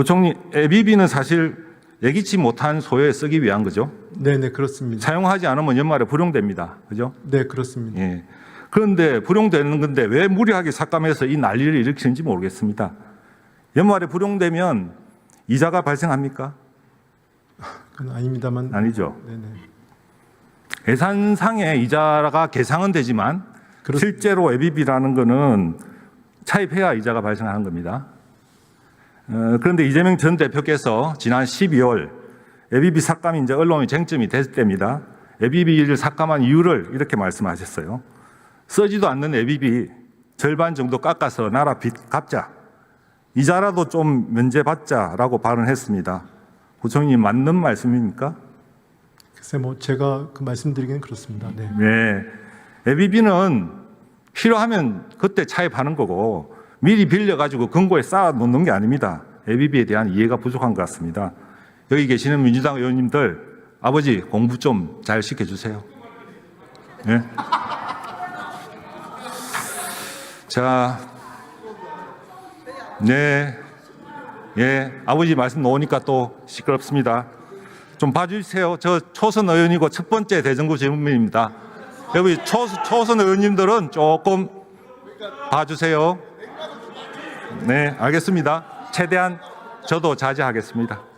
부총리, ABB는 사실 예기치 못한 소요에 쓰기 위한 거죠. 네, 네, 그렇습니다. 사용하지 않으면 연말에 불용됩니다. 그죠? 네, 그렇습니다. 예. 그런데 불용되는 건데 왜 무리하게 삭감해서 이 난리를 일으키는지 모르겠습니다. 연말에 불용되면 이자가 발생합니까? 그건 아닙니다만. 아니죠. 네, 네. 계산상의 이자가 계상은 되지만 그렇습니다. 실제로 ABB라는 거는 차입해야 이자가 발생하는 겁니다. 어, 그런데 이재명 전 대표께서 지난 12월 ABB 삭감이 이제 언론의 쟁점이 됐을 때입니다. ABB를 삭감한 이유를 이렇게 말씀하셨어요. 쓰지도 않는 ABB 절반 정도 깎아서 나라 빚 갚자. 이자라도 좀 면제받자라고 발언했습니다. 부총리님 맞는 말씀입니까? 글쎄 뭐 제가 그 말씀드리기는 그렇습니다. 네. 네. ABB는 필요하면 그때 차입하는 거고 미리 빌려가지고 금고에 쌓아 놓는 게 아닙니다. ABB에 대한 이해가 부족한 것 같습니다. 여기 계시는 민주당 의원님들 아버지 공부 좀 잘 시켜주세요. 네. 자, 네, 예, 아버지 말씀 놓으니까 또 시끄럽습니다. 좀 봐주세요. 저 초선 의원이고 첫 번째 대전구 질문입니다. 여기 초, 초선 의원님들은 조금 봐주세요. 네, 알겠습니다. 최대한 저도 자제하겠습니다.